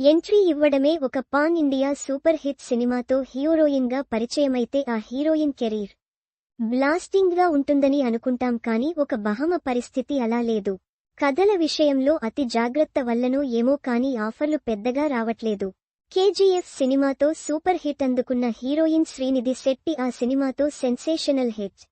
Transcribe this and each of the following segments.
Entry ఇవ్వడమే ఒక pan India super hit సినిమాతో హీరోయిన్గా పరిచయమైతే ఆ హీరోయిన్ కెరీర్ బ్లాస్టింగ్గా ఉంటుందని అనుకుంటాం కానీ ఒక బహమ పరిస్థితి అలా లేదు. కథల విషయంలో అతి జాగ్రత్త వల్లనో ఏమో కానీ ఆఫర్లు పెద్దగా రావట్లేదు. కేజీఎఫ్ సినిమాతో సూపర్ హిట్ అందుకున్న హీరోయిన్ శ్రీనిధి శెట్టి ఆ సినిమాతో సెన్సేషనల్ హిట్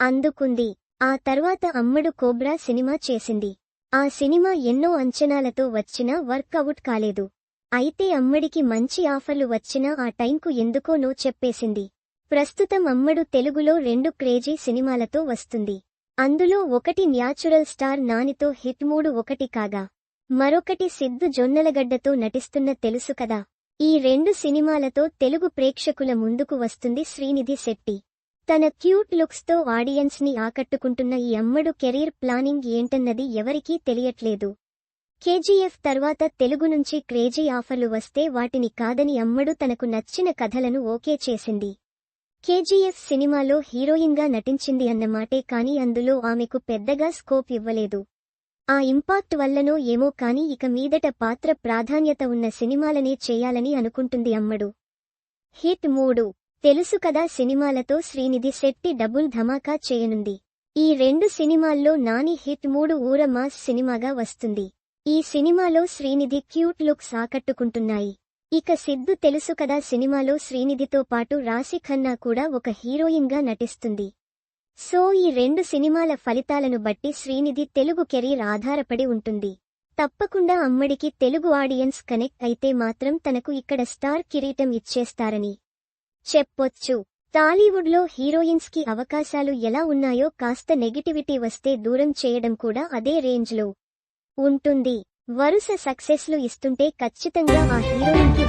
అందుకుంది. ఆ తర్వాత అమ్మడు కోబ్రా సినిమా చేసింది. ఆ సినిమా ఎన్నో అంచనాలతో వచ్చినా వర్కౌట్ కాలేదు. అయితే అమ్మడికి మంచి ఆఫర్లు వచ్చినా ఆ టైంకు ఎందుకోనో చెప్పేసింది. ప్రస్తుతం అమ్మడు తెలుగులో రెండు క్రేజీ సినిమాలతో వస్తుంది. అందులో ఒకటి న్యాచురల్ స్టార్ నానితో హిట్ మూడు ఒకటి కాగా. మరొకటి సిద్ధు జొన్నలగడ్డతో నటిస్తున్న తెలుసు కదా. ఈ రెండు సినిమాలతో తెలుగు ప్రేక్షకుల ముందుకు వస్తుంది శ్రీనిధి శెట్టి. తన క్యూట్ లుక్స్తో ఆడియన్స్ని ఆడియన్స్ని ఆకట్టుకుంటున్న ఈ అమ్మడు కెరీర్ ప్లానింగ్ ఏంటన్నది ఎవరికీ తెలియట్లేదు. కేజీఎఫ్ తర్వాత తెలుగు నుంచి క్రేజీ ఆఫర్లు వస్తే వాటిని కాదని అమ్మడు తనకు నచ్చిన కథలను ఓకే చేసింది. కేజీఎఫ్ సినిమాలో హీరోయిన్గా నటించింది అన్నమాటే కాని అందులో ఆమెకు పెద్దగా స్కోప్ ఇవ్వలేదు. ఆ ఇంపాక్ట్ వల్లనో ఏమో కాని ఇక మీదట పాత్ర ప్రాధాన్యత ఉన్న సినిమాలనే చేయాలని అనుకుంటుంది అమ్మడు. హిట్ మూడు. తెలుసు కదా సినిమాలతో శ్రీనిధి శెట్టి డబుల్ ధమాకా చేయనుంది. ఈ రెండు సినిమాల్లో నాని హిట్ మూడు ఊర మాస్ సినిమాగా వస్తుంది. ఈ సినిమాలో శ్రీనిధి క్యూట్ లుక్స్ ఆకట్టుకుంటున్నాయి. ఇక సిద్ధు తెలుసు కదా సినిమాలో శ్రీనిధితో పాటు రాశి ఖన్నా కూడా ఒక హీరోయిన్గా నటిస్తుంది. సో ఈ రెండు సినిమాల ఫలితాలను బట్టి శ్రీనిధి తెలుగు కెరీర్ ఆధారపడి ఉంటుంది. తప్పకుండా అమ్మడికి తెలుగు ఆడియన్స్ కనెక్ట్ అయితే మాత్రం తనకు ఇక్కడ స్టార్ కిరీటం ఇచ్చేస్తారని. చెప్పొచ్చు. టాలీవుడ్లో హీరోయిన్స్కి అవకాశాలు ఎలా ఉన్నాయో కాస్త నెగిటివిటీ వస్తే దూరం చేయడం కూడా అదే రేంజ్లో. ఉంటుంది. వరుస సక్సెస్లు ఇస్తుంటే ఖచ్చితంగా ఆ హీరోయిన్కి